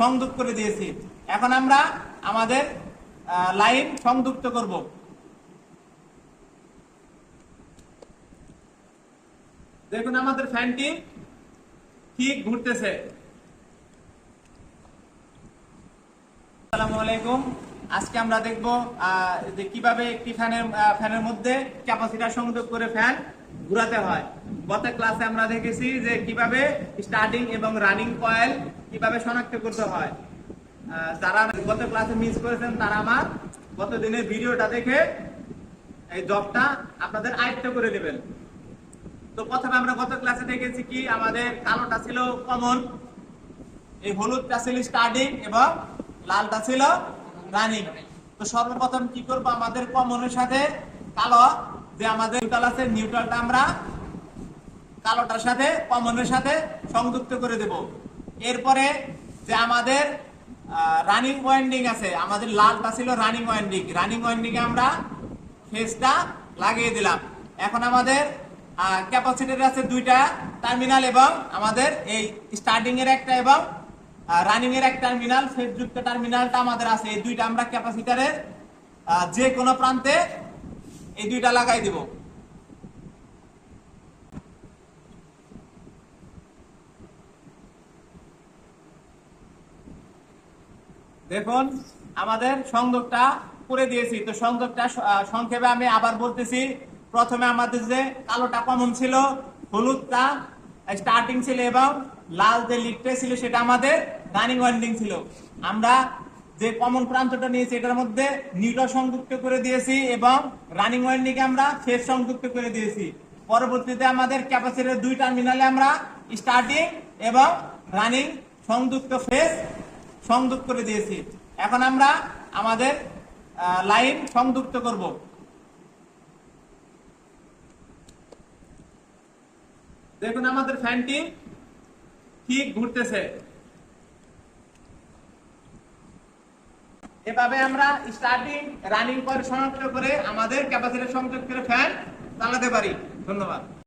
সংযুক্ত করে দিয়েছি। এখন আমরা আমাদের লাইন সংযুক্ত করব। দেখুন আমাদের ফ্যানটি ঠিক ঘুরতেছে। আসসালামু আলাইকুম। আজকে আমরা দেখব যে কীভাবে একটি ফ্যানের ফ্যানের মধ্যে ক্যাপাসিটার সংযোগ করে ফ্যান ঘোরাতে হয়। গত ক্লাসে আমরা দেখেছি যে কীভাবে স্টার্টিং এবং রানিং কয়েল কীভাবে শনাক্ত করতে হয়। যারা গত ক্লাসে মিস করেছেন, তারা আমার গত দিনের ভিডিওটা দেখে এই জবটা আপনাদের আয়ত্ত করে নেবেন। তো প্রথমে আমরা গত ক্লাসে দেখেছি কি আমাদের কালোটা ছিল কমন এই হলুদটা ছিল স্টার্টিং এবং লালটা ছিল রানিং তো সর্বপ্রথম কি করব? আমাদের কমনের সাথে কালো যে আমাদের নিউট্রাল আছে নিউট্রালটা আমরা কালোটার সাথে, কমনের সাথে সংযুক্ত করে দেব। এরপরে যে আমাদের রানিং ওয়াইন্ডিং আছে, আমাদের লালটা ছিল রানিং ওয়াইন্ডিং রানিং ওয়াইন্ডিং এ আমরা ফেসটা লাগিয়ে দিলাম। এখন আমাদের ক্যাপাসিটার আছে দুইটা টার্মিনাল এবং আমাদের এই স্টার্টিং এর একটা এবং রানিং এর এক টার্মিনাল ফেস যুক্ত টার্মিনালটা আমাদের আছে। এই দুইটা আমরা ক্যাপাসিটারের যে কোনো প্রান্তে এই দুইটা লাগাই দিব। দেখুন, আমাদের সংযোগটা করে দিয়েছি। তো সংযোগটা সংক্ষেপে আমি আবার বলতেছি, প্রথমে আমাদের যে কালোটা কমন ছিল, হলুদটা স্টার্টিং ছিল এবং লাল যে লিকটা ছিল সেটা আমাদের রানিং ওয়াইন্ডিং ছিল। আমরা যে কমন প্রান্তটা নিয়েছি, এটার মধ্যে নিউট্রাল সংযুক্ত করে দিয়েছি এবং রানিং ওয়াইন্ডিং আমরা ফেস সংযুক্ত করে দিয়েছি। পরবর্তীতে আমাদের ক্যাপাসিটির দুই টার্মিনালে আমরা স্টার্টিং এবং রানিং সংযুক্ত ফেস সংযুক্ত করে দিয়েছি। এখন আমরা আমাদের লাইন সংযুক্ত করব। দেখুন আমাদের ফ্যানটি ঠিক ঘুরতেছে। এভাবে আমরা স্টার্টিং রানিং করে শনাক্ত করে আমাদের ক্যাপাসিটি সংযোগ করে ফ্যান চালাতে পারি। ধন্যবাদ।